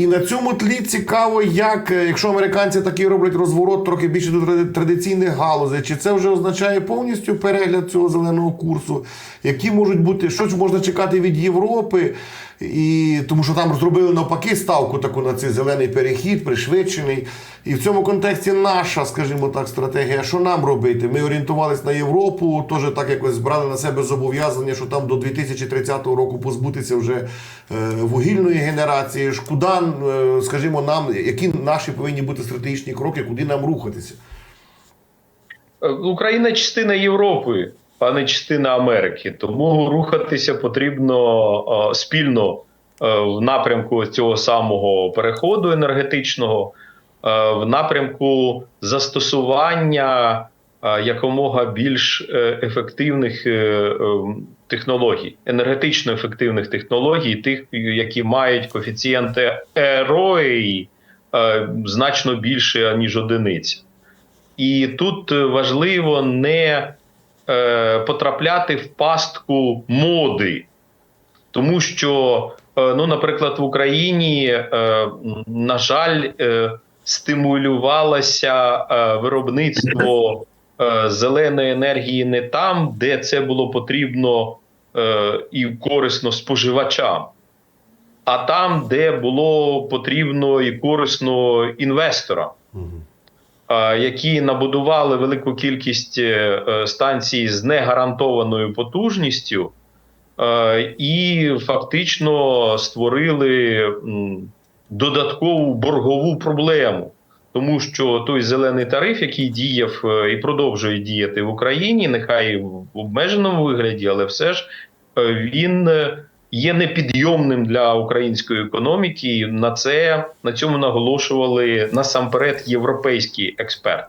І на цьому тлі цікаво, як е, якщо американці такий роблять розворот трохи більше до традиційних галузей, чи це вже означає повністю перегляд цього зеленого курсу? Які можуть бути, що можна чекати від Європи? І тому що там зробили навпаки ставку таку на цей зелений перехід, пришвидшений. І в цьому контексті наша, скажімо так, стратегія, що нам робити? Ми орієнтувалися на Європу, теж так якось брали на себе зобов'язання, що там до 2030 року позбутися вже е, вугільної генерації. Ж Е, скажімо, нам, які наші повинні бути стратегічні кроки, куди нам рухатися? Е, Україна частина Європи, а не частина Америки. Тому рухатися потрібно е, спільно в напрямку цього самого переходу енергетичного, в напрямку застосування якомога більш е, ефективних е, е, технологій, енергетично ефективних технологій, тих, які мають коефіцієнти ROI е, значно більше ніж одиниця. І тут е, важливо не е, потрапляти в пастку моди, тому що, е, ну, наприклад, в Україні, е, на жаль, е, стимулювалося е, виробництво е, зеленої енергії не там, де це було потрібно е, і корисно споживачам. А там, де було потрібно і корисно інвесторам а, які набудували велику кількість е, е, станцій з негарантованою потужністю, е, і фактично створили додаткову боргову проблему. Тому що той зелений тариф, який діяв е, і продовжує діяти в Україні, нехай в обмеженому вигляді, але все ж е, він е, є непідйомним для української економіки. На це на цьому наголошували насамперед європейські експерти.